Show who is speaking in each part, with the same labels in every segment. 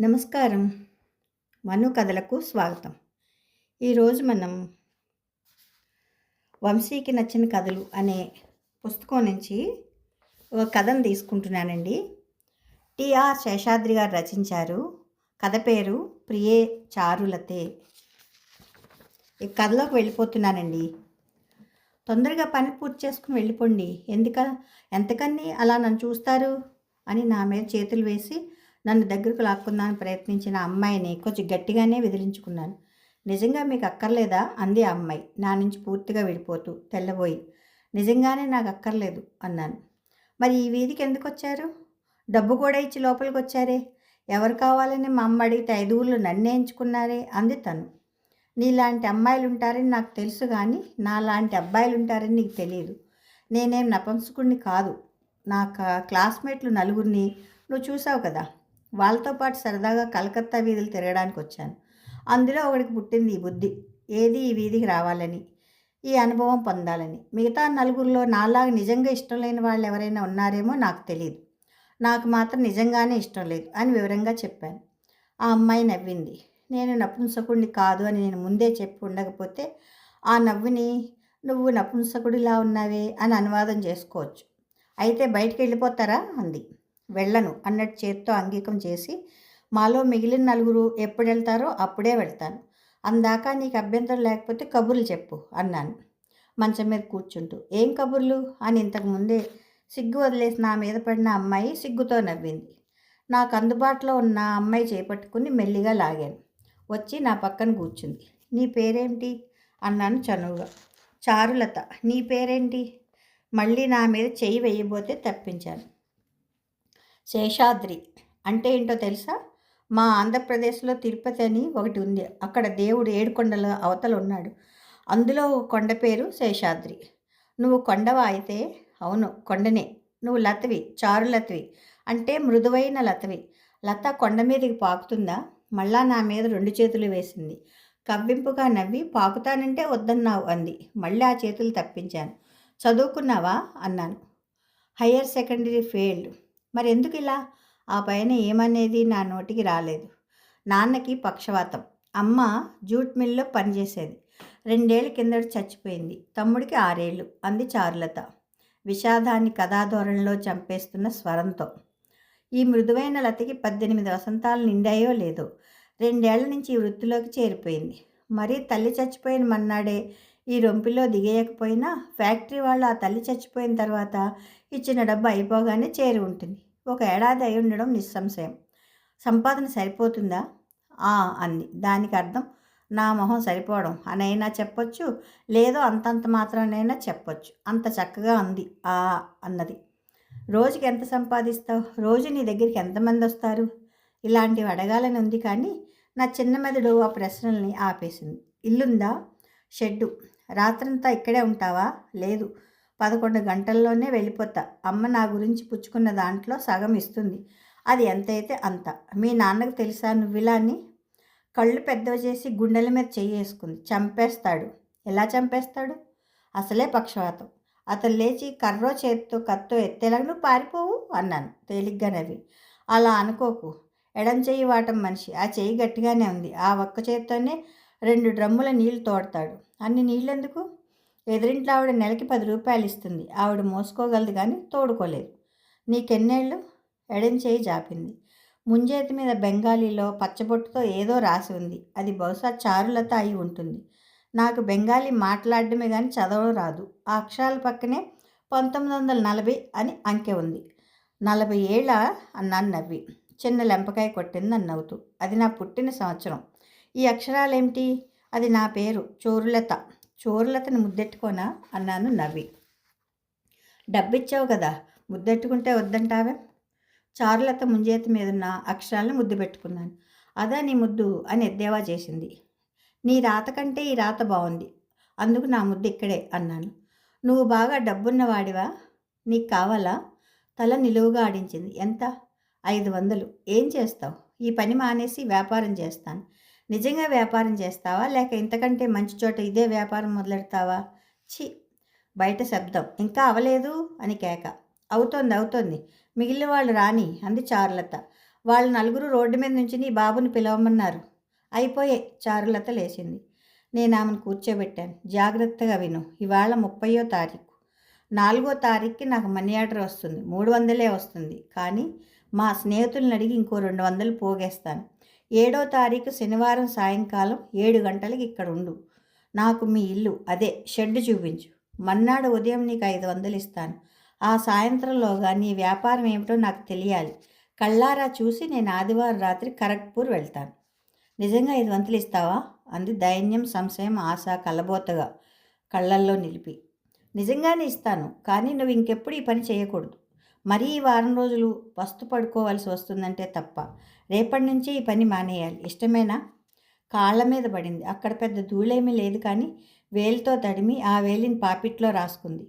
Speaker 1: నమస్కారం. మను కథలకు స్వాగతం. ఈరోజు మనం వంశీకి నచ్చిన కథలు అనే పుస్తకం నుంచి ఒక కథను తీసుకుంటున్నానండి. టిఆర్ శేషాద్రి గారు రచించారు. కథ పేరు ప్రియే చారులతే. ఈ కథలోకి వెళ్ళిపోతున్నానండి. తొందరగా పని పూర్తి చేసుకుని వెళ్ళిపోండి. ఎందుక ఎంతకని అలా నన్ను చూస్తారు అని నా మీద చేతులు వేసి నన్ను దగ్గరకు లాక్కుందామని ప్రయత్నించిన అమ్మాయిని కొంచెం గట్టిగానే విదిలించుకున్నాను నిజంగా మీకు అక్కర్లేదా? అంది ఆ అమ్మాయి. నా నుంచి పూర్తిగా విడిపోతూ తెల్లబోయి. నిజంగానే నాకు అక్కర్లేదు అన్నాను. మరి ఈ వీధికి ఎందుకు వచ్చారు? డబ్బు కూడా ఇచ్చి లోపలికి వచ్చారే. ఎవరు కావాలని మా అమ్మ అడిగితే ఐదు ఊళ్ళు నన్నే ఎంచుకున్నారే అంది తను. నీలాంటి అమ్మాయిలు ఉంటారని నాకు తెలుసు కానీ నాలాంటి అబ్బాయిలు ఉంటారని నీకు తెలియదు నేనేం నపంసకుడిని కాదు. నా క్లాస్మేట్లు నలుగురిని నువ్వు చూసావు కదా. వాళ్ళతో పాటు సరదాగా కలకత్తా వీధులు తిరగడానికి వచ్చాను. అందులో ఒకడికి పుట్టింది ఈ బుద్ధి. ఏది ఈ వీధికి రావాలని ఈ అనుభవం పొందాలని. మిగతా నలుగురిలో నాలాగా నిజంగా ఇష్టం లేని వాళ్ళు ఎవరైనా ఉన్నారేమో నాకు తెలియదు నాకు మాత్రం నిజంగానే ఇష్టం లేదు అని వివరంగా చెప్పాను. ఆ అమ్మాయి నవ్వింది. నేను నపుంసకుడిని కాదు అని నేను ముందే చెప్పి ఉండకపోతే ఆ నవ్వుని నువ్వు నపుంసకుడిలా ఉన్నావే అని అనువాదం చేసుకోవచ్చు. అయితే బయటికి వెళ్ళిపోతారా? అంది. వెళ్ళను అన్నట్టు చేత్తో అంగీకం చేసి మాలో మిగిలిన నలుగురు ఎప్పుడు వెళ్తారో అప్పుడే వెళ్తాను. అందాక నీకు అభ్యంతరం లేకపోతే కబుర్లు చెప్పు అన్నాను మంచం మీద కూర్చుంటూ. ఏం కబుర్లు? అని ఇంతకుముందే సిగ్గు వదిలేసి నా మీద పడిన అమ్మాయి సిగ్గుతో నవ్వింది. నాకు అందుబాటులో ఉన్న అమ్మాయి చేపట్టుకుని మెల్లిగా లాగాను. వచ్చి నా పక్కన కూర్చుంది. నీ పేరేంటి? అన్నాను చనువుగా. చారులత. నీ పేరేంటి? మళ్ళీ నా మీద చెయ్యి వేయబోతే తప్పించాను. శేషాద్రి అంటే ఏంటో తెలుసా? మా ఆంధ్రప్రదేశ్లో తిరుపతి అని ఒకటి ఉంది. అక్కడ దేవుడు ఏడుకొండల అవతల ఉన్నాడు. అందులో ఒక కొండ పేరు శేషాద్రి. నువ్వు కొండవా అయితే? అవును కొండనే. నువ్వు లతవి చారులతవి అంటే మృదువైన లతవి. లత కొండ మీదకి పాకుతుందా? మళ్ళా నా మీద రెండు చేతులు వేసింది. కవ్వింపుగా నవ్వి పాకుతానంటే వద్దన్నావు అంది. మళ్ళీ ఆ చేతులు తప్పించాను. చదువుకున్నావా? అన్నాను. Higher secondary failed. మరి ఎందుకు ఇలా ఆ పైన ఏమనేది నా నోటికి రాలేదు. నాన్నకి పక్షవాతం. అమ్మ జూట్ మిల్లో పనిచేసేది. రెండేళ్ళ కిందట చచ్చిపోయింది. తమ్ముడికి ఆరేళ్ళు అంది చారులత. విషాదాన్ని కథాధోరణిలో చంపేస్తున్న స్వరంతో. ఈ మృదువైన లతకి పద్దెనిమిది వసంతాలు నిండాయో లేదో? రెండేళ్ళ నుంచి ఈ వృత్తిలోకి చేరిపోయింది. మరీ తల్లి చచ్చిపోయిన మన్నాడే ఈ రొంపిలో దిగేయకపోయినా ఫ్యాక్టరీ వాళ్ళు ఆ తల్లి చచ్చిపోయిన తర్వాత ఇచ్చిన డబ్బు అయిపోగానే చేరి ఉంటుంది. ఒక ఏడాది అయి ఉండడం నిస్సంశయం. సంపాదన సరిపోతుందా? ఆ అంది. దానికి అర్థం నా మొహం సరిపోవడం. అనైనా చెప్పొచ్చు లేదో అంతంత మాత్రమైనా చెప్పొచ్చు. అంత చక్కగా అంది ఆ అన్నది. రోజుకి ఎంత సంపాదిస్తావు? రోజు నీ దగ్గరికి ఎంతమంది వస్తారు? ఇలాంటివి అడగాలని ఉంది కానీ నా చిన్న మెదడు ఆ ప్రశ్నల్ని ఆపేసింది. ఇల్లుందా? షెడ్డు. రాత్రంతా ఇక్కడే ఉంటావా? లేదు. పదకొండు గంటల్లోనే వెళ్ళిపోతా. అమ్మ నా గురించి పుచ్చుకున్న దాంట్లో సగం ఇస్తుంది. అది ఎంతైతే అంత. మీ నాన్నకు తెలుసా నువ్వు ఇలా అని? కళ్ళు పెద్దవి చేసి గుండెల మీద చెయ్యేసుకుంది చంపేస్తాడు. ఎలా చంపేస్తాడు? అసలే పక్షవాతం. అతను లేచి కర్రో చేత్తో కత్తో ఎత్తేలాగా నువ్వు పారిపోవు అన్నాను. తేలిగ్గా నవ్వి. అలా అనుకోకు. ఎడం చెయ్యి వాటం మనిషి. ఆ చెయ్యి గట్టిగానే ఉంది. ఆ ఒక్క చేత్తోనే రెండు డ్రమ్ముల నీళ్ళు తోడతాడు. అన్ని నీళ్ళెందుకు ఎదురింట్లో ఆవిడ నెలకి పది రూపాయలు ఇస్తుంది. ఆవిడ మోసుకోగలదు కానీ తోడుకోలేదు. నీకెన్నేళ్ళు? ఎడం చేయి జాపింది. ముంజేతి మీద బెంగాలీలో పచ్చబొట్టుతో ఏదో రాసి ఉంది. అది బహుశా చారులత అయి ఉంటుంది. నాకు బెంగాలీ మాట్లాడడమే కానీ చదవడం రాదు. ఆ అక్షరాల పక్కనే పంతొమ్మిది వందల నలభై అని అంకె ఉంది. నలభై ఏళ్ళ అన్నాను నవ్వి. చిన్న లెంపకాయ కొట్టింది నన్ను నవ్వుతూ. అది నా పుట్టిన సంవత్సరం. ఈ అక్షరాలేమిటి? అది నా పేరు. చోరులత. చోరులతని ముద్దెట్టుకోనా? అన్నాను నవ్వి. డబ్బిచ్చావు కదా. ముద్దెట్టుకుంటే వద్దంటావే? చారులత ముంజేత మీదున్న అక్షరాలను ముద్దు పెట్టుకున్నాను. అదా నీ ముద్దు అని ఎద్దేవా చేసింది. నీ రాత కంటే ఈ రాత బాగుంది అందుకు నా ముద్దు ఇక్కడే అన్నాను. నువ్వు బాగా డబ్బున్న వాడివా నీకు కావాలా? తల నిలువుగా ఆడించింది. ఎంత? ఐదు వందలు. ఏం చేస్తావు? ఈ పని మానేసి వ్యాపారం చేస్తాను. నిజంగా వ్యాపారం చేస్తావా? లేక ఇంతకంటే మంచి చోట ఇదే వ్యాపారం మొదలెడతావా? ఛీ! బయట శబ్దం. ఇంకా అవలేదు అని కేక. అవుతోంది అవుతోంది. మిగిలిన వాళ్ళు రాని అంది చారులత. వాళ్ళు నలుగురు రోడ్డు మీద నుంచి నీ బాబుని పిలవమన్నారు. అయిపోయే చారులత లేచింది. నేను ఆమెను కూర్చోబెట్టాను. జాగ్రత్తగా విను. ఇవాళ ముప్పయో తారీఖు. నాలుగో తారీఖుకి నాకు మనీ ఆర్డర్ వస్తుంది. మూడు వందలే వస్తుంది. కానీ మా స్నేహితులను అడిగి ఇంకో రెండు వందలు పోగేస్తాను. ఏడో తారీఖు శనివారం సాయంకాలం ఏడు గంటలకి ఇక్కడ ఉండు. నాకు మీ ఇల్లు అదే షెడ్ చూపించు. మన్నాడు ఉదయం నీకు ఐదు వందలు ఇస్తాను. ఆ సాయంత్రంలోగా నీ వ్యాపారం ఏమిటో నాకు తెలియాలి. కళ్ళారా చూసి నేను ఆదివారం రాత్రి ఖరగ్పూర్ వెళ్తాను. నిజంగా ఐదు వంతులు ఇస్తావా? అంది దైన్యం సంశయం ఆశ కళ్ళబోతగా కళ్ళల్లో నిలిపి. నిజంగానే ఇస్తాను కానీ నువ్వు ఇంకెప్పుడు ఈ పని చేయకూడదు. మరీ వారం రోజులు పస్తు పడుకోవాల్సి వస్తుందంటే తప్ప. రేపటి నుంచి ఈ పని మానేయాలి. ఇష్టమేనా? కాళ్ళ మీద పడింది. అక్కడ పెద్ద ధూళేమీ లేదు కానీ వేలితో తడిమి ఆ వేలిని పాపిట్లో రాసుకుంది.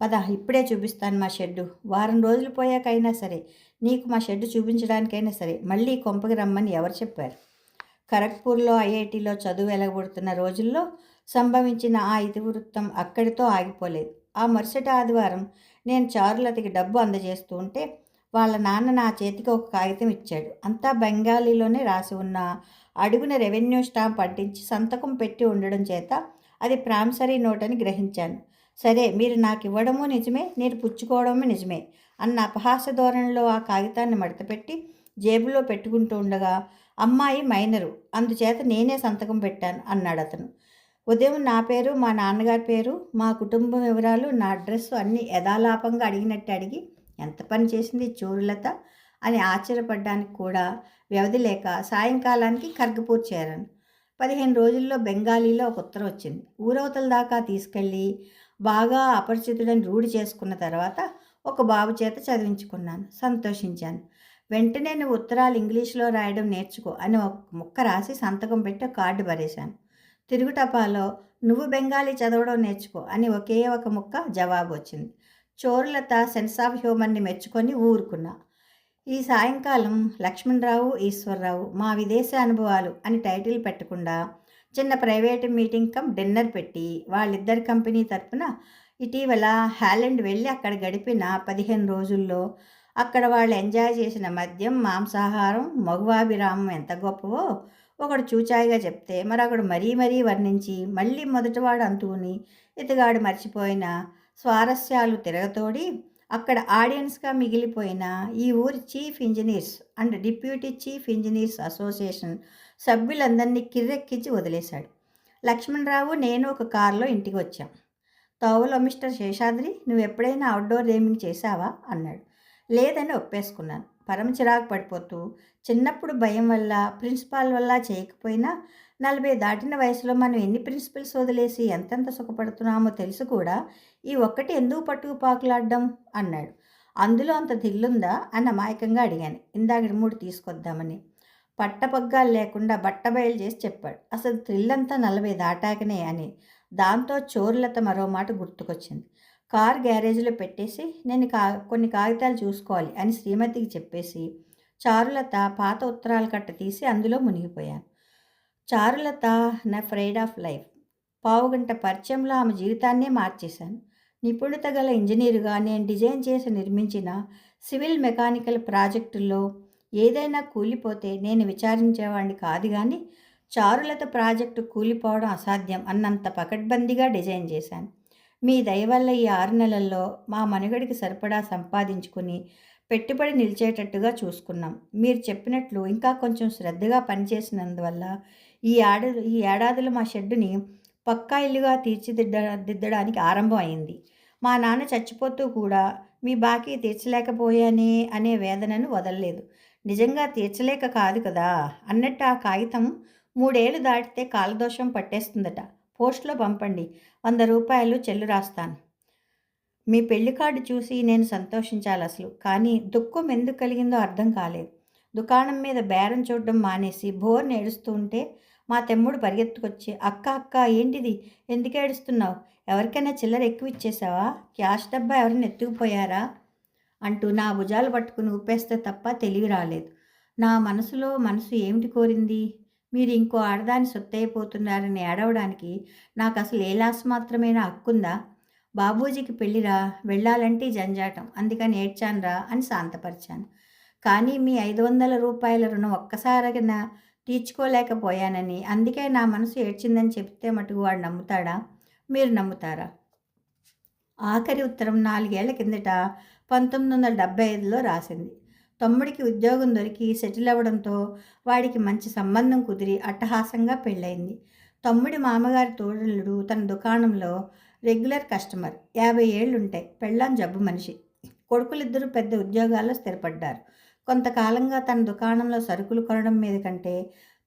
Speaker 1: పద ఇప్పుడే చూపిస్తాను మా షెడ్డు. వారం రోజులు పోయాకైనా సరే నీకు మా షెడ్డు చూపించడానికైనా సరే మళ్ళీ కొంపకి రమ్మని ఎవరు చెప్పారు? ఖరగ్పూర్లో ఐఐటిలో చదువు వెలగబడుతున్న రోజుల్లో సంభవించిన ఆ ఇతివృత్తం అక్కడితో ఆగిపోలేదు. ఆ మరుసటి ఆదివారం నేను చారులతకి డబ్బు అందజేస్తూ ఉంటే వాళ్ళ నాన్న నా చేతికి ఒక కాగితం ఇచ్చాడు. అంతా బెంగాలీలోనే రాసి ఉన్న అడుగున రెవెన్యూ స్టాంప్ అంటించి సంతకం పెట్టి ఉండడం చేత అది ప్రామిసరీ నోట్ అని గ్రహించాను. సరే మీరు నాకు ఇవ్వడము నిజమే నేను పుచ్చుకోవడము నిజమే అన్న అపహాస ధోరణిలో ఆ కాగితాన్ని మడతపెట్టి జేబులో పెట్టుకుంటూ ఉండగా అమ్మాయి మైనరు అందుచేత నేనే సంతకం పెట్టాను అన్నాడు అతను ఉదయం నా పేరు మా నాన్నగారి పేరు మా కుటుంబం వివరాలు నా అడ్రస్ అన్నీ యథాలాపంగా అడిగినట్టు అడిగి ఎంత పని చేసింది చూరులత అని ఆశ్చర్యపడ్డానికి కూడా వ్యవధి లేక సాయంకాలానికి కర్గపూర్ చేరాను. పదిహేను రోజుల్లో బెంగాలీలో ఒక ఉత్తరం వచ్చింది. ఊరవతల దాకా తీసుకెళ్ళి బాగా అపరిచితుడని రూఢి చేసుకున్న తర్వాత ఒక బాబు చేత చదివించుకున్నాను. సంతోషించాను. వెంటనే నువ్వు ఉత్తరాలు ఇంగ్లీష్లో రాయడం నేర్చుకో అని ఒక ముక్క రాసి సంతకం పెట్టి కార్డు పరేశాను తిరుగుటపాలో నువ్వు బెంగాలీ చదవడం నేర్చుకో అని ఒకే ఒక ముక్క జవాబు వచ్చింది చోరులత సెన్స్ ఆఫ్ హ్యూమర్ని మెచ్చుకొని ఊరుకున్నా. ఈ సాయంకాలం లక్ష్మణరావు ఈశ్వరరావు మా విదేశ అనుభవాలు అని టైటిల్ పెట్టకుండా చిన్న ప్రైవేట్ మీటింగ్ కమ్ డిన్నర్ పెట్టి వాళ్ళిద్దరి కంపెనీ తరపున ఇటీవల హాలెండ్ వెళ్ళి అక్కడ గడిపిన పదిహేను రోజుల్లో అక్కడ వాళ్ళు ఎంజాయ్ చేసిన మద్యం మాంసాహారం మగువాభిరామం ఎంత గొప్పవో ఒకడు చూచాయిగా చెప్తే మరొకడు మరీ మరీ వర్ణించి మళ్ళీ మొదటివాడు అంతుకుని ఇతగాడు మర్చిపోయిన స్వారస్యాలు తిరగతోడి అక్కడ ఆడియన్స్గా మిగిలిపోయిన ఈ ఊరి chief engineers and deputy chief engineers association సభ్యులందరినీ కిర్రెక్కించి వదిలేశాడు. లక్ష్మణరావు నేను ఒక కారులో ఇంటికి వచ్చాం తోవలో మిస్టర్ శేషాద్రి నువ్వు ఎప్పుడైనా అవుట్డోర్ గేమింగ్ చేశావా? అన్నాడు. లేదని ఒప్పేసుకున్నాను. పరమ చిరాకు పడిపోతూ చిన్నప్పుడు భయం వల్ల ప్రిన్సిపాల్ వల్ల చేయకపోయినా నలభై దాటిన వయసులో మనం ఎన్ని ప్రిన్సిపల్స్ వదిలేసి ఎంతెంత సుఖపడుతున్నామో తెలుసు కూడా ఈ ఒక్కటి ఎందుకు పట్టుకు పాకులాడడం? అన్నాడు. అందులో అంత దిల్లుందా? అని అమాయకంగా అడిగాను. ఇందాక మూడు తీసుకొద్దామని. పట్టపగ్గాలు లేకుండా బట్టబయలు చేసి చెప్పాడు. అసలు థ్రిల్లంతా నలభై దాటాకనే అని. దాంతో చోర్లత మరో మాట గుర్తుకొచ్చింది. కార్ గ్యారేజ్లో పెట్టేసి నేను కా కొన్ని కాగితాలు చూసుకోవాలి అని శ్రీమతికి చెప్పేసి చారులత పాత ఉత్తరాల కట్ట తీసి అందులో మునిగిపోయాను. చారులత నా ఫ్రైడ్ ఆఫ్ లైఫ్. పావుగంట పరిచయంలో ఆమె జీవితాన్నే మార్చేశాను. నిపుణత గల ఇంజనీరుగా నేను డిజైన్ చేసి నిర్మించిన సివిల్ మెకానికల్ ప్రాజెక్టుల్లో ఏదైనా కూలిపోతే నేను విచారించేవాడిని కాదు కానీ చారులత ప్రాజెక్టు కూలిపోవడం అసాధ్యం అన్నంత పకడ్బందీగా డిజైన్ చేశాను. మీ దయ వల్ల ఈ ఆరు నెలల్లో మా మనుగడికి సరిపడా సంపాదించుకుని పెట్టుబడి నిలిచేటట్టుగా చూసుకున్నాం. మీరు చెప్పినట్లు ఇంకా కొంచెం శ్రద్ధగా పనిచేసినందువల్ల ఈ ఏడాది ఈ ఏడాదిలో మా షెడ్డుని పక్కా ఇల్లుగా తీర్చిదిద్ద దిద్దడానికి ఆరంభం అయింది. మా నాన్న చచ్చిపోతూ కూడా మీ బాకీ తీర్చలేకపోయానే అనే వేదనను వదలలేదు. నిజంగా తీర్చలేక కాదు కదా? అన్నట్టు ఆ కాగితం మూడేళ్ళు దాటితే కాలదోషం పట్టేస్తుందట. పోస్ట్లో పంపండి. వంద రూపాయలు చెల్లు రాస్తాను. మీ పెళ్ళి కార్డు చూసి నేను సంతోషించాలి అసలు కానీ దుఃఖం ఎందుకు కలిగిందో అర్థం కాలేదు. దుకాణం మీద బేరం చూడడం మానేసి బోర్ ఏడుస్తూ ఉంటే మా తమ్ముడు పరిగెత్తుకొచ్చి అక్క అక్క ఏంటిది? ఎందుకు ఏడుస్తున్నావు? ఎవరికైనా చిల్లర ఎక్కువ ఇచ్చేసావా? క్యాష్ డబ్బా ఎవరిని ఎత్తుకుపోయారా? అంటూ నా భుజాలు పట్టుకుని ఊపేస్తే తప్ప తెలివి రాలేదు. నా మనసులో మనసు ఏమిటి కోరింది? మీరు ఇంకో ఆడదాన్ని సొత్తైపోతున్నారని ఏడవడానికి నాకు అసలు ఏలాస్ లాస్ మాత్రమేనా హక్కుందా? బాబూజీకి పెళ్ళిరా వెళ్ళాలంటే జంజాటం అందుకని ఏడ్చానురా అని శాంతపరిచాను. కానీ మీ ఐదు వందల రూపాయల రుణం ఒక్కసారిగా తీర్చుకోలేకపోయానని అందుకే నా మనసు ఏడ్చిందని చెప్తే మటుకు వాడు నమ్ముతాడా? మీరు నమ్ముతారా? ఆఖరి ఉత్తరం నాలుగేళ్ళ కిందట పంతొమ్మిది వందల డెబ్బై ఐదులో రాసింది. తమ్ముడికి ఉద్యోగం దొరికి సెటిల్ అవ్వడంతో వాడికి మంచి సంబంధం కుదిరి అట్టహాసంగా పెళ్ళయింది. తమ్ముడి మామగారి తోడలుడు తన దుకాణంలో రెగ్యులర్ కస్టమర్. యాభై ఏళ్ళుంటాయి పెళ్ళాం జబ్బు మనిషి. కొడుకులిద్దరూ పెద్ద ఉద్యోగాల్లో స్థిరపడ్డారు. కొంతకాలంగా తన దుకాణంలో సరుకులు కొనడం మీద కంటే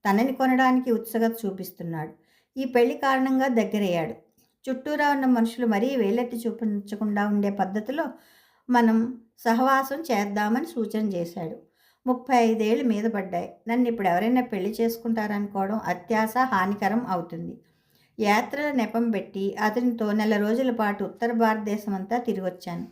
Speaker 1: తనని కొనడానికి ఉత్సుకత చూపిస్తున్నాడు. ఈ పెళ్ళి కారణంగా దగ్గరయ్యాడు. చుట్టూరా ఉన్న మనుషులు మరీ వేలెత్తి చూపించకుండా ఉండే పద్ధతిలో మనం సహవాసం చేద్దామని సూచన చేశాడు. ముప్పై ఐదేళ్ళు మీద పడ్డాయి. నన్ను ఇప్పుడు ఎవరైనా పెళ్ళి చేసుకుంటారనుకోవడం అత్యాస హానికరం అవుతుంది. యాత్రల నెపం పెట్టి అతనితో నెల రోజుల పాటు ఉత్తర భారతదేశం అంతా తిరిగొచ్చాను.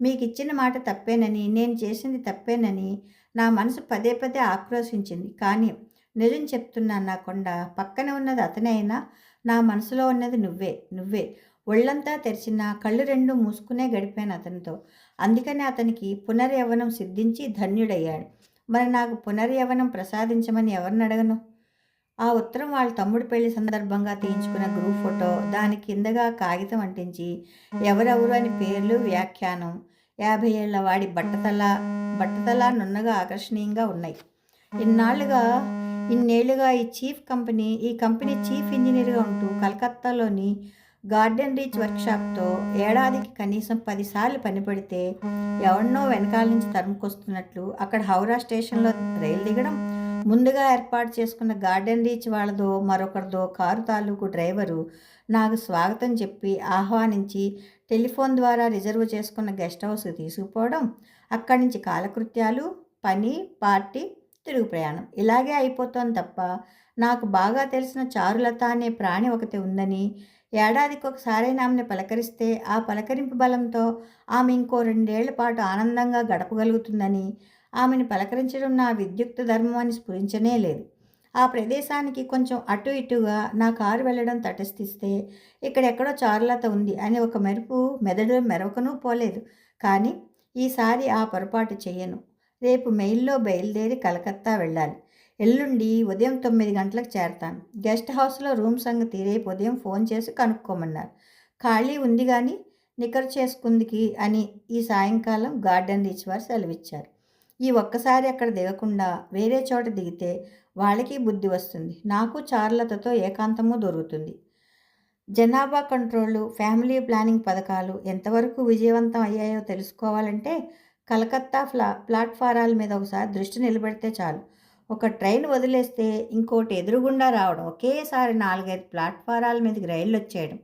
Speaker 1: మీకు ఇచ్చిన మాట తప్పేనని నేను చేసింది తప్పేనని నా మనసు పదే పదే ఆక్రోశించింది. కానీ నిజం చెప్తున్నాను నా కొండ పక్కన ఉన్నది అతనే అయినా నా మనసులో ఉన్నది నువ్వే నువ్వే. ఒళ్ళంతా తెరిచిన కళ్ళు రెండు మూసుకునే గడిపాను అతనితో. అందుకని అతనికి పునర్యవనం సిద్ధించి ధన్యుడయ్యాడు. మరి నాకు పునర్యవనం ప్రసాదించమని ఎవరిని అడగను? ఆ ఉత్తరం వాళ్ళ తమ్ముడు పెళ్ళి సందర్భంగా తీయించుకున్న గ్రూప్ ఫోటో దాని కిందగా కాగితం అంటించి ఎవరెవరు అని పేర్లు వ్యాఖ్యానం యాభై ఏళ్ళ వాడి బట్టతల బట్టతల నున్నగా ఆకర్షణీయంగా ఉన్నాయి. ఇన్నాళ్ళుగా ఇన్నేళ్ళుగా ఈ చీఫ్ కంపెనీ ఈ కంపెనీ చీఫ్ ఇంజనీర్గా ఉంటూ కలకత్తాలోని గార్డెన్ రీచ్ వర్క్షాప్తో ఏడాదికి కనీసం పదిసార్లు పనిపడితే ఎవరినో వెనకాల నుంచి తరుముకొస్తున్నట్లు అక్కడ హౌరా స్టేషన్లో రైలు దిగడం ముందుగా ఏర్పాటు చేసుకున్న గార్డెన్ రీచ్ వాళ్ళదో మరొకరిదో కారు తాలూకు డ్రైవరు నాకు స్వాగతం చెప్పి ఆహ్వానించి టెలిఫోన్ ద్వారా రిజర్వ్ చేసుకున్న గెస్ట్ హౌస్ తీసుకుపోవడం అక్కడి నుంచి కాలకృత్యాలు పని పార్టీ తిరుగు ప్రయాణం ఇలాగే అయిపోతుంది తప్ప నాకు బాగా తెలిసిన చారులత అనే ప్రాణి ఒకటి ఉందని ఏడాదికి ఒకసారైనా ఆమెను పలకరిస్తే ఆ పలకరింపు బలంతో ఆమె ఇంకో రెండేళ్ళ పాటు ఆనందంగా గడపగలుగుతుందని ఆమెను పలకరించడం నా విద్యుక్త ధర్మం అని స్ఫురించనే లేదు. ఆ ప్రదేశానికి కొంచెం అటు ఇటుగా నా కారు వెళ్ళడం తటస్థిస్తే ఇక్కడెక్కడో చారులత ఉంది అని ఒక మెరుపు మెదడు మెరవకనూ పోలేదు. కానీ ఈసారి ఆ పొరపాటు చేయను రేపు మెయిల్లో బయలుదేరి కలకత్తా వెళ్ళాలి. ఎల్లుండి ఉదయం తొమ్మిది గంటలకు చేరతాను. గెస్ట్ హౌస్లో రూమ్ సంగతి రేపు ఉదయం ఫోన్ చేసి కనుక్కోమన్నారు. ఖాళీ ఉంది కానీ నిక్కరు చేసుకుందికి అని ఈ సాయంకాలం గార్డెన్ రీచ్ వారు సెలవిచ్చారు. ఈ ఒక్కసారి అక్కడ దిగకుండా వేరే చోట దిగితే వాళ్ళకి బుద్ధి వస్తుంది. నాకు చార్లతతో ఏకాంతము దొరుకుతుంది. జనాభా కంట్రోలు ఫ్యామిలీ ప్లానింగ్ పథకాలు ఎంతవరకు విజయవంతం అయ్యాయో తెలుసుకోవాలంటే కలకత్తా ఫ్లా ప్లాట్ఫారాల మీద ఒకసారి దృష్టి నిలబెడితే చాలు. ఒక ట్రైన్ వదిలేస్తే ఇంకోటి ఎదురుగుండా రావడం ఒకేసారి నాలుగైదు ప్లాట్ఫారాల మీదకి రైళ్ళు వచ్చేయడం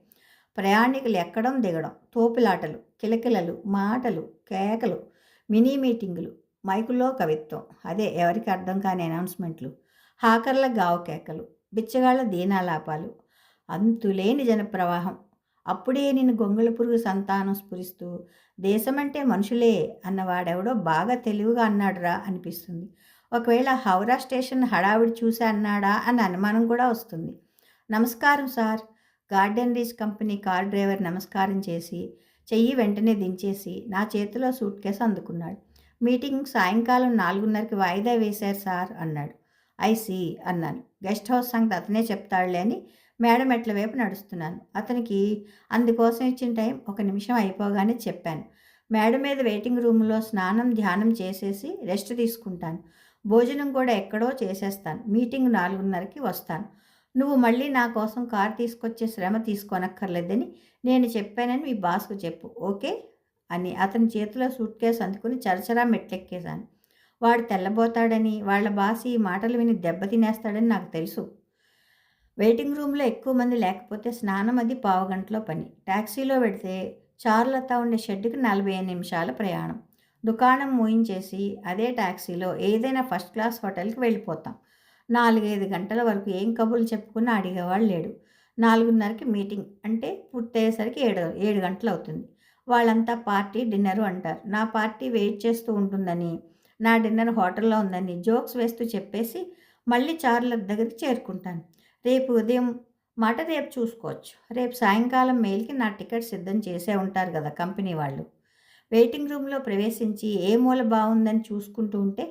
Speaker 1: ప్రయాణికులు ఎక్కడం దిగడం తోపులాటలు కిలకిలలు మాటలు కేకలు మినీ మీటింగులు మైకుల్లో కవిత్వం అదే ఎవరికి అర్థం కాని అనౌన్స్మెంట్లు హాకర్ల గావు కేకలు బిచ్చగాళ్ళ దీనాలాపాలు అంతులేని జనప్రవాహం అప్పుడే నేను గొంగళ పురుగు సంతానం స్ఫురిస్తూ దేశమంటే మనుషులే అన్నవాడెవడో బాగా తెలివిగా అన్నాడురా అనిపిస్తుంది. ఒకవేళ హౌరా స్టేషన్ హడావిడి చూసి అన్నాడా అన్న అనుమానం కూడా వస్తుంది. నమస్కారం sir. Garden reach company car driver నమస్కారం చేసి చెయ్యి వెంటనే దించేసి నా చేతిలో సూట్ కేసు అందుకున్నాడు. మీటింగ్ సాయంకాలం నాలుగున్నరకి వాయిదా వేశారు సార్ అన్నాడు. ఐసీ అన్నాను. గెస్ట్ హౌస్ సంగతి అతనే చెప్తాడులే అని మేడం ఎట్ల వైపు నడుస్తున్నాను. అతనికి అందుకోసం ఇచ్చిన టైం ఒక నిమిషం అయిపోగానే చెప్పాను. మేడం మీద వెయిటింగ్ రూమ్లో స్నానం ధ్యానం చేసేసి రెస్ట్ తీసుకుంటాను. భోజనం కూడా ఎక్కడో చేసేస్తాను. మీటింగ్ నాలుగున్నరకి వస్తాను. నువ్వు మళ్ళీ నా కోసం కార్ తీసుకొచ్చే శ్రమ తీసుకోనక్కర్లేదని నేను చెప్పానని మీ బాస్కు చెప్పు ఓకే? అని అతని చేతిలో సూట్ కేసు అందుకుని చరచరా మెట్లెక్కేశాను. వాడు తెల్లబోతాడని వాళ్ళ బాస్ ఈ మాటలు విని దెబ్బతినేస్తాడని నాకు తెలుసు. వెయిటింగ్ రూమ్లో ఎక్కువ మంది లేకపోతే స్నానం అది పావుగంటలో పని. ట్యాక్సీలో పెడితే చారులతా ఉండే షెడ్డుకి నలభై నిమిషాల ప్రయాణం. దుకాణం మూయించేసి అదే ట్యాక్సీలో ఏదైనా ఫస్ట్ క్లాస్ హోటల్కి వెళ్ళిపోతాం. నాలుగైదు గంటల వరకు ఏం కబుర్లు చెప్పుకుని అడిగేవాళ్ళు లేడు. నాలుగున్నరకి మీటింగ్ అంటే పూర్తయ్యేసరికి ఏడు ఏడు గంటలు అవుతుంది. వాళ్ళంతా పార్టీ డిన్నరు అంటారు. నా పార్టీ వెయిట్ చేస్తూ ఉంటుందని నా డిన్నర్ హోటల్లో ఉందని జోక్స్ వేస్తూ చెప్పేసి మళ్ళీ చార్ల దగ్గరికి చేరుకుంటాను. రేపు ఉదయం మాట రేపు చూసుకోవచ్చు. రేపు సాయంకాలం మెయిల్కి నా టికెట్ సిద్ధం చేసే ఉంటారు కదా కంపెనీ వాళ్ళు. వెయిటింగ్ రూమ్లో ప్రవేశించి ఏ మూల బాగుందని చూసుకుంటూ ఉంటే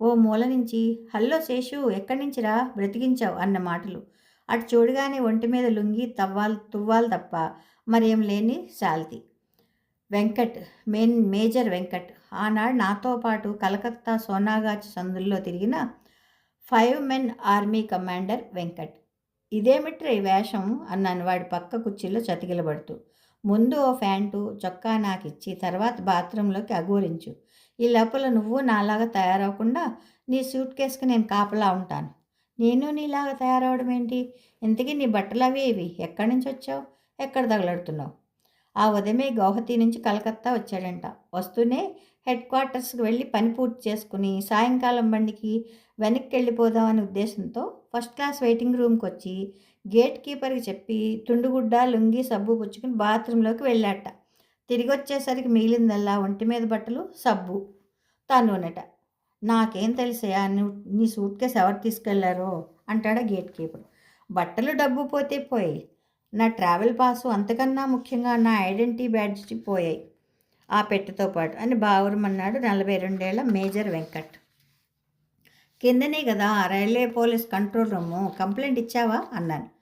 Speaker 1: ఓ మూల నుంచి హల్లో శేషు ఎక్కడి నుంచి రా బ్రతికించావు అన్న మాటలు. అటు చూడగానే ఒంటి మీద లుంగి తవ్వాలి తువ్వాలి తప్ప మరేం లేని శాల్తీ వెంకట్ మెయిన్ మేజర్ వెంకట్ ఆనాడు నాతో పాటు కలకత్తా సోనాగాచి సందుల్లో తిరిగిన five men army commander Venkat. ఇదేమిట్రా ఈ వేషం? అన్నాను వాడి పక్క కుర్చీలో చతికిలబడుతూ. ముందు ఓ ఫ్యాంటు చొక్కా నాకు ఇచ్చి తర్వాత బాత్రూంలోకి అగూరించు ఈ లోపల నువ్వు నాలాగా తయారవకుండా నీ సూట్ కేసుకు నేను కాపలా ఉంటాను. నేను నీలాగా తయారవడం ఏంటి? ఇంతకీ నీ బట్టలు అవి ఏవి? ఎక్కడి నుంచి వచ్చావు? ఎక్కడ తగలడుతున్నావు? ఆ ఉదయమే గౌహతి నుంచి కలకత్తా వచ్చాడంట. వస్తూనే హెడ్ క్వార్టర్స్కి వెళ్ళి పని పూర్తి చేసుకుని సాయంకాలం బండికి వెనక్కి వెళ్ళిపోదామనే ఉద్దేశంతో ఫస్ట్ క్లాస్ వెయిటింగ్ రూమ్కి వచ్చి గేట్ కీపర్కి చెప్పి తుండుగుడ్డ లుంగి సబ్బు పుచ్చుకుని బాత్రూంలోకి వెళ్ళాట. తిరిగి వచ్చేసరికి మిగిలిందల్లా ఒంటి మీద బట్టలు సబ్బు తనునట నాకేం తెలిసయా నువ్వు నీ సూట్ కేసు ఎవరు తీసుకెళ్ళారో? అంటాడా గేట్ కీపర్. బట్టలు డబ్బు పోతే పోయాయి. నా ట్రావెల్ పాసు అంతకన్నా ముఖ్యంగా నా ఐడెంటిటీ బ్యాడ్జ్ పోయాయి. ఆ పెట్టెతో పాటు అని బావురమన్నాడు నలభై రెండేళ్ళ మేజర్ వెంకట్. కిందనే కదా railway police control room. Complaint ఇచ్చావా? అన్నాను.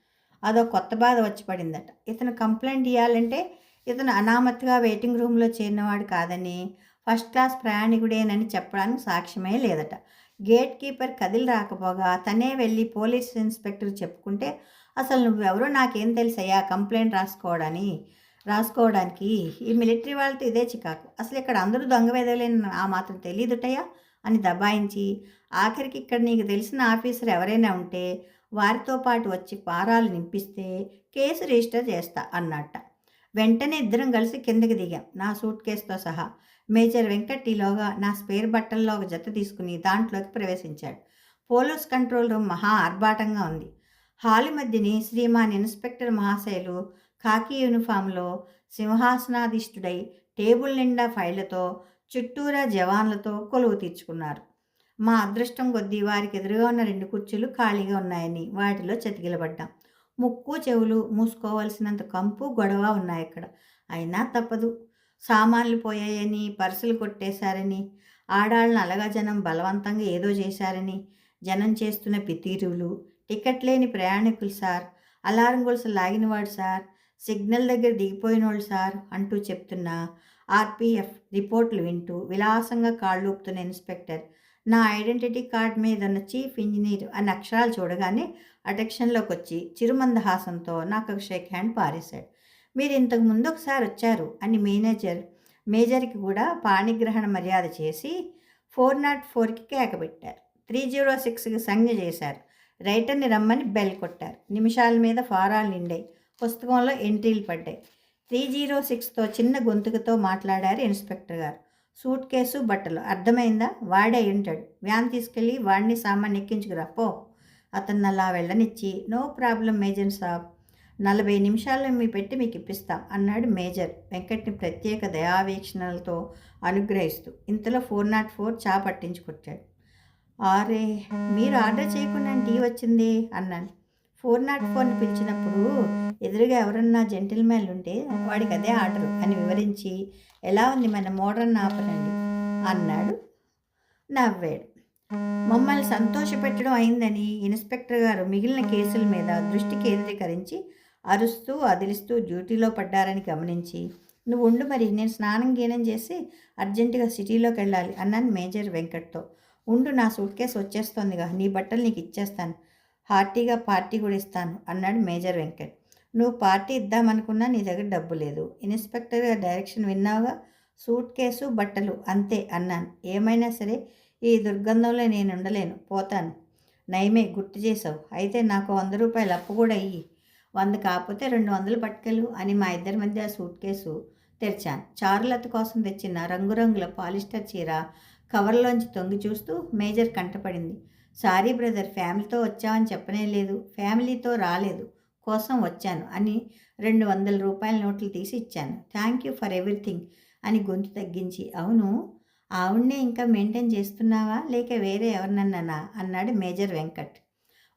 Speaker 1: అదో కొత్త బాధ వచ్చి పడిందట. ఇతను కంప్లైంట్ ఇవ్వాలంటే ఇతను అనామతిగా వెయిటింగ్ రూమ్లో చేరినవాడు కాదని ఫస్ట్ క్లాస్ ప్రయాణికుడేనని చెప్పడానికి సాక్ష్యమే లేదట. గేట్ కీపర్ కదిలి రాకపోగా తనే వెళ్ళి పోలీస్ ఇన్స్పెక్టర్ చెప్పుకుంటే అసలు నువ్వెవరో నాకేం తెలుసయ్యా కంప్లైంట్ రాసుకోవడని? రాసుకోవడానికి ఈ మిలిటరీ వాళ్ళతో ఇదే చికాకు. అసలు ఇక్కడ అందరూ దొంగ వెదలేని ఆ మాత్రం తెలియదుటయా అని దబాయించి ఆఖరికి ఇక్కడ నీకు తెలిసిన ఆఫీసర్ ఎవరైనా ఉంటే వారితో పాటు వచ్చి పారాలు నింపిస్తే కేసు రిజిస్టర్ చేస్తా అన్నట్ట. వెంటనే ఇద్దరం కలిసి కిందకి దిగాం. నా సూట్ కేసుతో సహా మేజర్ వెంకటిలోగా నా స్పేర్ బట్టల్లో ఒక జత తీసుకుని దాంట్లోకి ప్రవేశించాడు. పోలీస్ కంట్రోల్ రూమ్ మహా ఆర్భాటంగా ఉంది. హాలు మధ్యని శ్రీమాన్ ఇన్స్పెక్టర్ మహాశయులు ఖాకీ యూనిఫామ్లో సింహాసనాధిష్ఠుడై టేబుల్ నిండా ఫైళ్ళతో చుట్టూరా జవాన్లతో కొలువు తీర్చుకున్నారు. మా అదృష్టం కొద్దీ వారికి ఎదురుగా ఉన్న రెండు కుర్చీలు ఖాళీగా ఉన్నాయని వాటిలో చతికిలబడ్డాం. ముక్కు చెవులు మూసుకోవలసినంత కంపు గొడవ ఉన్నాయి అక్కడ. అయినా తప్పదు. సామాన్లు పోయాయని పర్సులు కొట్టేశారని ఆడాళ్ళని అలగా జనం బలవంతంగా ఏదో చేశారని జనం చేస్తున్న పితీరులు టికెట్ లేని ప్రయాణికులు సార్ అలారం గొలుసు లాగినవాడు సార్ సిగ్నల్ దగ్గర దిగిపోయినోళ్ళు సార్ అంటూ చెప్తున్న ఆర్పిఎఫ్ రిపోర్ట్లు వింటూ విలాసంగా కాళ్ళూపుతున్న ఇన్స్పెక్టర్ నా ఐడెంటిటీ కార్డ్ మీద ఉన్న చీఫ్ ఇంజనీర్ అనే అక్షరాలు చూడగానే అటెక్షన్లోకి వచ్చి చిరుమందహాసంతో నాకు ఒక షేక్ హ్యాండ్ పారేశాడు. మీరు ఇంతకు ముందు ఒకసారి వచ్చారు అని మేనేజర్ మేజర్కి కూడా పాణిగ్రహణ మర్యాద చేసి ఫోర్ నాట్ ఫోర్కి కేక పెట్టారు. త్రీ జీరో సిక్స్కి సంజ్ఞ చేశారు. రైటర్ని రమ్మని బెల్ కొట్టారు. నిమిషాల మీద ఫారాలు నిండాయి. పుస్తకంలో ఎంట్రీలు పడ్డాయి. త్రీ జీరో సిక్స్తో చిన్న గొంతుకతో మాట్లాడారు ఇన్స్పెక్టర్ గారు. సూట్ కేసు బట్టలు. అర్థమైందా? వాడే ఉంటాడు. వ్యాన్ తీసుకెళ్ళి వాడిని సామాన్ ఎక్కించుకురా. పో. అతన్ని అలా వెళ్ళనిచ్చి నో ప్రాబ్లం మేజర్ సాబ్. నలభై నిమిషాల్లో మీ పెట్టి మీకు ఇప్పిస్తాం అన్నాడు మేజర్ వెంకట్ని ప్రత్యేక దయావీక్షణలతో అనుగ్రహిస్తూ. ఇంతలో ఫోర్ నాట్ ఫోర్ చా పట్టించుకొచ్చాడు. ఆరే మీరు ఆర్డర్ చేయకుండా టీ వచ్చింది? అన్నాను ఫోర్ నాట్ ఫోర్ని పిలిచినప్పుడు ఎదురుగా ఎవరన్నా జెంటిల్మెన్ ఉంటే వాడికి అదే ఆర్డరు అని వివరించి ఎలా ఉంది మన మోడర్న్ ఆపరండి అన్నాడు. నవ్వాడు. మమ్మల్ని సంతోషపెట్టడం అయిందని ఇన్స్పెక్టర్ గారు మిగిలిన కేసుల మీద దృష్టి కేంద్రీకరించి అరుస్తూ అదిలిస్తూ డ్యూటీలో పడ్డారని గమనించి నువ్వు ఉండు మరి నేను స్నానం గీనం చేసి అర్జెంటుగా సిటీలోకి వెళ్ళాలి అన్నాను మేజర్ వెంకట్తో. ఉండు నా సూట్ కేసు వచ్చేస్తోందిగా నీ బట్టలు నీకు ఇచ్చేస్తాను. హార్టీగా పార్టీ కూడా ఇస్తాను అన్నాడు మేజర్ వెంకట్. నువ్వు పార్టీ ఇద్దామనుకున్నా నీ దగ్గర డబ్బు లేదు. ఇన్స్పెక్టర్ గారి డైరెక్షన్ విన్నావుగా? సూట్ కేసు బట్టలు అంతే అన్నాను. ఏమైనా సరే ఈ దుర్గంధంలో నేను ఉండలేను. పోతాను. నయమే గుర్తు చేసావు అయితే నాకు వంద రూపాయలు అప్పు కూడా ఇయ్యి. వంద కాకపోతే రెండు వందలు పట్టుకెళ్ళు అని మా ఇద్దరి మధ్య సూట్ కేసు తెరిచాను. చారులత కోసం తెచ్చిన రంగురంగుల పాలిస్టర్ చీర కవర్లోంచి తొంగి చూస్తూ మేజర్ కంటపడింది. సారీ బ్రదర్ ఫ్యామిలీతో వచ్చామని చెప్పనే లేదు. ఫ్యామిలీతో రాలేదు. కోసం వచ్చాను అని రెండు వందల రూపాయల నోట్లు తీసి ఇచ్చాను. థ్యాంక్ యూ ఫర్ ఎవ్రీథింగ్ అని గొంతు తగ్గించి. అవును ఆవిడ్నే ఇంకా మెయింటైన్ చేస్తున్నావా? లేక వేరే ఎవరినన్నానా? అన్నాడు major Venkat.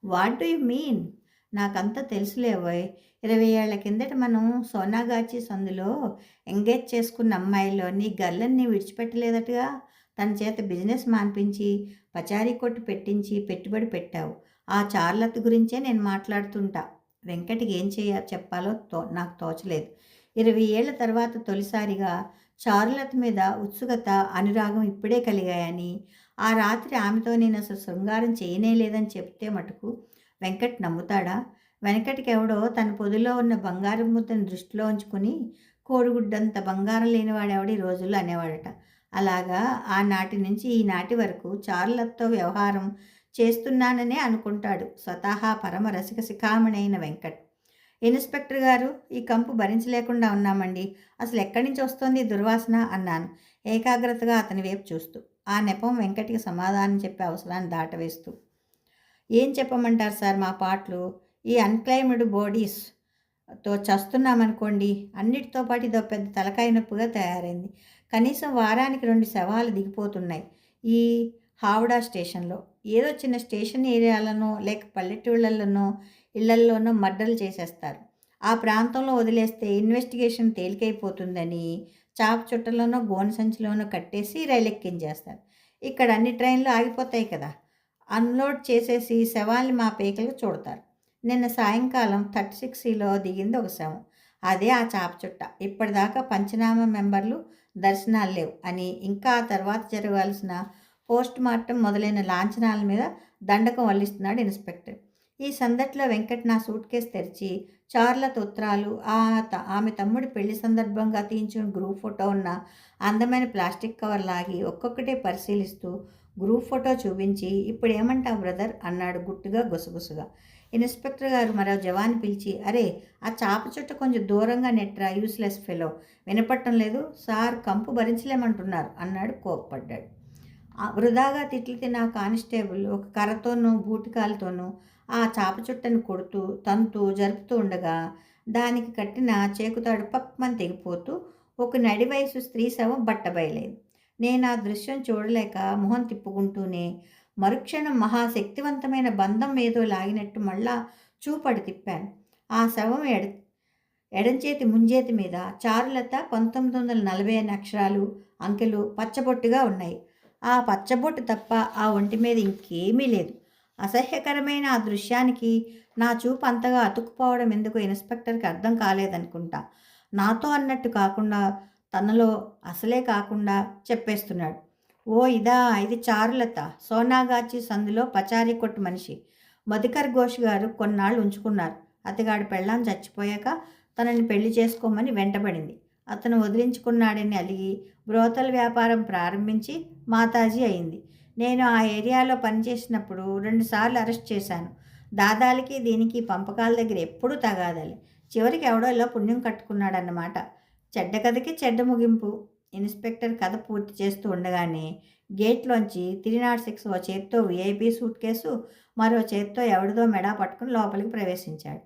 Speaker 1: What do you mean? నాకంతా తెలుసులేవోయ్ ఇరవై ఏళ్ళ కిందట మనం సోనాగాచి సందులో ఎంగేజ్ చేసుకున్న అమ్మాయిలో నీ గల్లన్ని విడిచిపెట్టలేదటగా? తన చేత బిజినెస్ మాన్పించి పచారీ కొట్టు పెట్టించి పెట్టుబడి పెట్టావు. ఆ చార్లత్ గురించే నేను మాట్లాడుతుంటా. వెంకటికి ఏం చేయ చెప్పాలో తో నాకు తోచలేదు. ఇరవై ఏళ్ళ తర్వాత తొలిసారిగా చారులత మీద ఉత్సుకత అనురాగం ఇప్పుడే కలిగాయని ఆ రాత్రి ఆమెతో నేను అసలు శృంగారం చేయనే లేదని చెప్తే మటుకు వెంకట్ నమ్ముతాడా? వెనకటికి ఎవడో తన పొదిలో ఉన్న బంగారం ముద్దను దృష్టిలో ఉంచుకుని కోడిగుడ్డంత బంగారం లేనివాడెవడి రోజుల్లో అనేవాడట. అలాగా ఆనాటి నుంచి ఈనాటి వరకు చారులతో వ్యవహారం చేస్తున్నాననే అనుకుంటాడు స్వతహా పరమ రసిక శిఖామణైన వెంకట్. ఇన్స్పెక్టర్ గారు ఈ కంపు భరించలేకుండా ఉన్నామండి. అసలు ఎక్కడి నుంచి వస్తోంది దుర్వాసన? అన్నాను ఏకాగ్రతగా అతని వైపు చూస్తూ. ఆ నెపం వెంకటికి సమాధానం చెప్పే అవసరాన్ని దాటవేస్తూ. ఏం చెప్పమంటారు సార్ మా పాటలు? ఈ అన్క్లైమ్డ్ బాడీస్తో చస్తున్నామనుకోండి అన్నిటితో పాటు ఇదో పెద్ద తలకాయ నొప్పిగా తయారైంది. కనీసం వారానికి రెండు శవాలు దిగిపోతున్నాయి. ఈ హావడా స్టేషన్లో ఏదో చిన్న స్టేషన్ ఏరియాలనో లేక పల్లెటూళ్ళలోనో ఇళ్ళల్లోనో మర్డర్లు చేసేస్తారు. ఆ ప్రాంతంలో వదిలేస్తే ఇన్వెస్టిగేషన్ తేలికైపోతుందని చాప చుట్టలోనో గోను సంచిలోనో కట్టేసి రైలు ఎక్కించేస్తారు. ఇక్కడ అన్ని ట్రైన్లు ఆగిపోతాయి కదా! అన్లోడ్ చేసేసి శవాల్ని మా పేకలకు చూడతారు. నిన్న సాయంకాలం థర్టీ సిక్స్లో దిగింది ఒక శవం. అదే ఆ చాప చుట్ట. ఇప్పటిదాకా పంచనామా మెంబర్లు దర్శనాలు లేవు. అని ఇంకా ఆ తర్వాత జరగాల్సిన పోస్ట్ మార్టం మొదలైన లాంఛనాల మీద దండకం వల్లిస్తున్నాడు ఇన్స్పెక్టర్. ఈ సందట్లో వెంకట్ నా సూట్ కేసు తెరిచి చార్లత ఉత్తరాలు ఆ త- ఆమె తమ్ముడి పెళ్ళి సందర్భంగా తీయించిన గ్రూప్ ఫోటో ఉన్న అందమైన ప్లాస్టిక్ కవర్ లాగి ఒక్కొక్కటే పరిశీలిస్తూ గ్రూప్ ఫోటో చూపించి ఇప్పుడు ఏమంటావు బ్రదర్? అన్నాడు గుట్టుగా గుసగుసగా. ఇన్స్పెక్టర్ గారు మరో జవాన్ పిలిచి అరే ఆ చాప చుట్ట కొంచెం దూరంగా నెట్రా యూస్లెస్ ఫెలో వినపట్టం లేదు. సార్ కంపు భరించలేమంటున్నారు. అన్నాడు కోప్పడ్డాడు. వృధాగా తిట్లు తిన్న కానిస్టేబుల్ ఒక కర్రతోనూ బూటికాలతోనూ ఆ చాప చుట్టను కొడుతూ తంతు జరుపుతూ ఉండగా దానికి కట్టిన చేకుతాడు పక్మని తెగిపోతూ ఒక నడి వయసు స్త్రీ శవం బట్టబయలేదు నేను ఆ దృశ్యం చూడలేక మొహం తిప్పుకుంటూనే మరుక్షణం మహాశక్తివంతమైన బంధం ఏదో లాగినట్టు మళ్ళా చూపడి తిప్పాను. ఆ శవం ఎడ ఎడంచేతి ముంజేతి మీద చారులత పంతొమ్మిది వందల నలభై అక్షరాలు అంకెలు పచ్చబొట్టుగా ఉన్నాయి. ఆ పచ్చబొట్టు తప్ప ఆ ఒంటి మీద ఇంకేమీ లేదు. అసహ్యకరమైన ఆ దృశ్యానికి నా చూపు అంతగా అతుక్కుపోవడం ఎందుకు ఇన్స్పెక్టర్కి అర్థం కాలేదనుకుంటా. నాతో అన్నట్టు కాకుండా తనలో అసలే కాకుండా చెప్పేస్తున్నాడు. ఓ ఇదా ఇది చారులత. సోనాగాచి సందులో పచారీ కొట్టు మనిషి. మధుకర్ ఘోష్ గారు కొన్నాళ్ళు ఉంచుకున్నారు. అతగాడి పెళ్ళాం చచ్చిపోయాక తనని పెళ్ళి చేసుకోమని వెంటబడింది. అతను వదిలించుకున్నాడని అలిగి బ్రోతల వ్యాపారం ప్రారంభించి మాతాజీ అయింది. నేను ఆ ఏరియాలో పనిచేసినప్పుడు రెండుసార్లు అరెస్ట్ చేశాను. దాదాలకి దీనికి పంపకాల దగ్గర ఎప్పుడూ తగాదాలి. చివరికి ఎవడో ఇలా పుణ్యం కట్టుకున్నాడన్నమాట. చెడ్డ కథకి చెడ్డ ముగింపు. ఇన్స్పెక్టర్ కథ పూర్తి చేస్తూ ఉండగానే గేట్లోంచి త్రీ నాట్ సిక్స్ ఓ చేత్తో విఐపి సూట్ కేసు మరో చేత్తో ఎవడిదో మెడా పట్టుకుని లోపలికి ప్రవేశించాడు.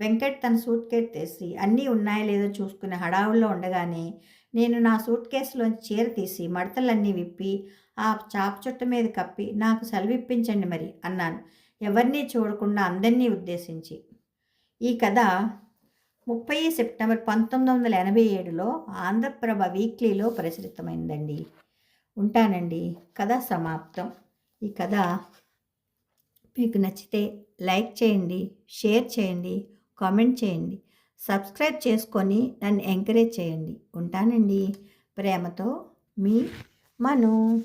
Speaker 1: వెంకట్ తన సూట్ కేసు తీసి అన్నీ ఉన్నాయో లేదో చూసుకునే హడావుల్లో ఉండగానే నేను నా సూట్ కేసులోంచి చీర తీసి మడతలన్నీ విప్పి ఆ చాప చుట్ట మీద కప్పి నాకు సెలవిప్పించండి మరి అన్నాను. ఎవరినీ చూడకుండా అందరినీ ఉద్దేశించి. ఈ కథ ముప్పై సెప్టెంబర్ పంతొమ్మిది వందల ఎనభై ఏడులో ఆంధ్రప్రభ వీక్లీలో ప్రచురితమైందండి. ఉంటానండి. కథ సమాప్తం. ఈ కథ మీకు నచ్చితే లైక్ చేయండి షేర్ చేయండి కామెంట్ చేయండి. సబ్స్క్రైబ్ చేసుకొని నన్ను ఎంకరేజ్ చేయండి. ఉంటానండి. ప్రేమతో మీ మను.